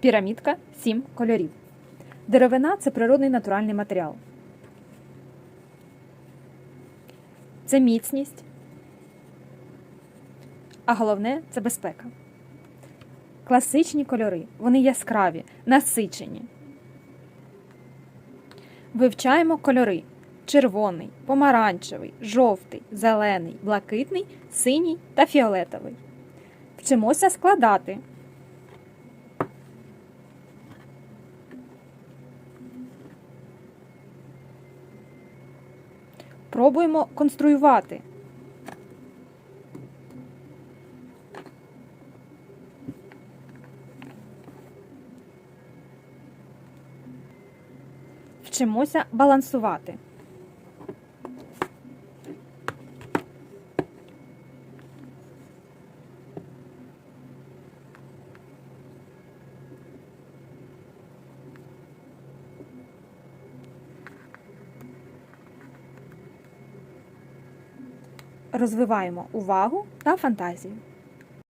Пірамідка 7 кольорів. Деревина це природний натуральний матеріал. Це міцність. А головне це безпека. Класичні кольори. Вони яскраві, насичені. Вивчаємо кольори: червоний, помаранчевий, жовтий, зелений, блакитний, синій та фіолетовий. Вчимося складати. Пробуємо конструювати. Вчимося балансувати. Розвиваємо увагу та фантазію.